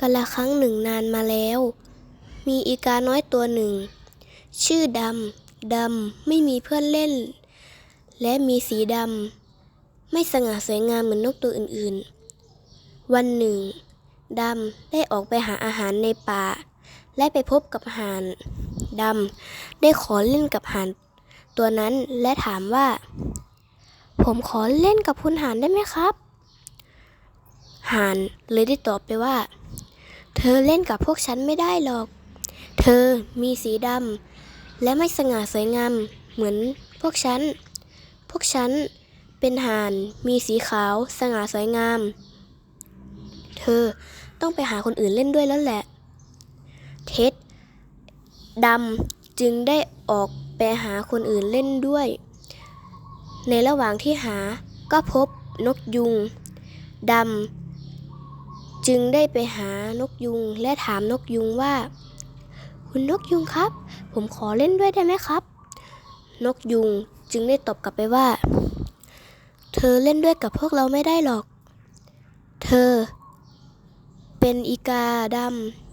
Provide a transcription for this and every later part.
กาละครั้งหนึ่งนานมาแล้ว มีอีกาน้อยตัวหนึ่ง ชื่อดำ ดำไม่มีเพื่อนเล่น และมีสีดำ ไม่สง่าสวยงามเหมือนนกตัวอื่นๆ วันหนึ่ง ดำได้ออกไปหาอาหารในป่า และไปพบกับห่าน ดำได้ขอเล่นกับห่าน ตัวนั้นและถามว่า ผมขอเล่นกับคุณห่านได้ไหมครับห่านเลยได้ตอบไปว่า เธอเล่นกับพวกฉันไม่ได้หรอก เธอมีสีดำและไม่สง่าสวยงามเหมือนพวกฉัน พวกฉันเป็นห่านมีสีขาวสง่าสวยงาม เธอต้องไปหาคนอื่นเล่นด้วยแล้วแหละ เท็ดดำจึงได้ออกไปหาคนอื่นเล่นด้วย ในระหว่างที่หาก็พบนกยุงดำ จึงได้ไปหานกยุงและถามนกยุงว่า คุณนกยุงครับ ผมขอเล่นด้วยได้ไหมครับ นกยุงจึงได้ตอบกลับไปว่า เธอเล่นด้วยกับพวกเราไม่ได้หรอก เธอ เป็นอีกาด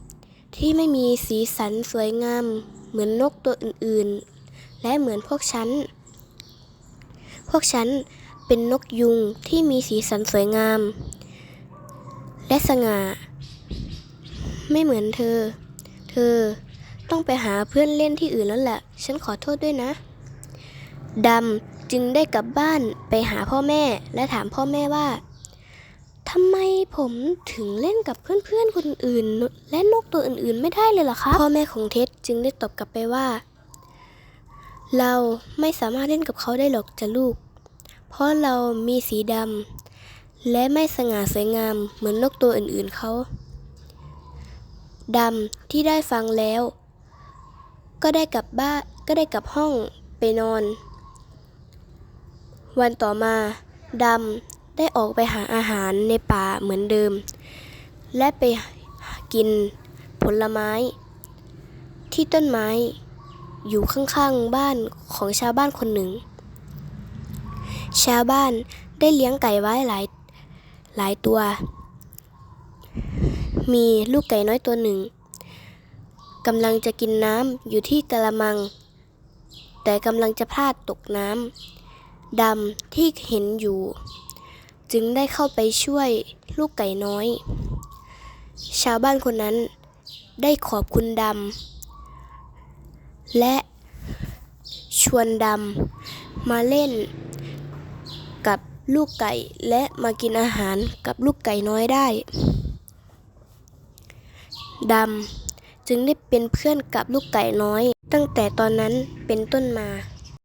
ำที่ไม่มีสีสันสวยงาม เหมือนนกตัวอื่นๆ และเหมือนพวกฉัน พวกฉันเป็นนกยุงที่มีสีสันสวยงาม และสง่า ไม่เหมือนเธอ เธอต้องไปหาเพื่อนเล่นที่อื่นแล้วแหละ ฉันขอโทษด้วยนะ ดำจึงได้กลับบ้านไปหาพ่อแม่และถามพ่อแม่ว่าทำไมผมถึงเล่นกับเพื่อนๆคนอื่น และนกตัวอื่นๆไม่ได้เลยล่ะครับพ่อแม่ของเท็ดจึงได้ตอบกลับไปว่า เราไม่สามารถเล่นกับเขาได้หรอกจ้ะลูก เพราะเรามีสีดำ และไม่สง่าสวยงามเหมือนนกตัวอื่นๆเขาดำที่ได้ฟังแล้ว ก็ได้กลับบ้านก็ได้กลับห้องไปนอน วันต่อมาดำได้ออกไปหาอาหารในป่าเหมือนเดิม และไปกินผลไม้ ที่ต้นไม้อยู่ข้างๆบ้านของชาวบ้านคนหนึ่ง ชาวบ้านได้เลี้ยงไก่ไว้หลาย หลายตัว มีลูกไก่น้อยตัวหนึ่งกำลังจะกินน้ำอยู่ที่กระมัง แต่กำลังจะพลาดตกน้ำดำที่เห็นอยู่ จึงได้เข้าไปช่วยลูกไก่น้อย ชาวบ้านคนนั้นได้ขอบคุณดำและชวนดำมาเล่น ลูกไก่และมากินอาหารกับลูกไก่น้อยได้ดำจึงได้เป็นเพื่อนกับลูกไก่น้อย ตั้งแต่ตอนนั้นเป็นต้นมา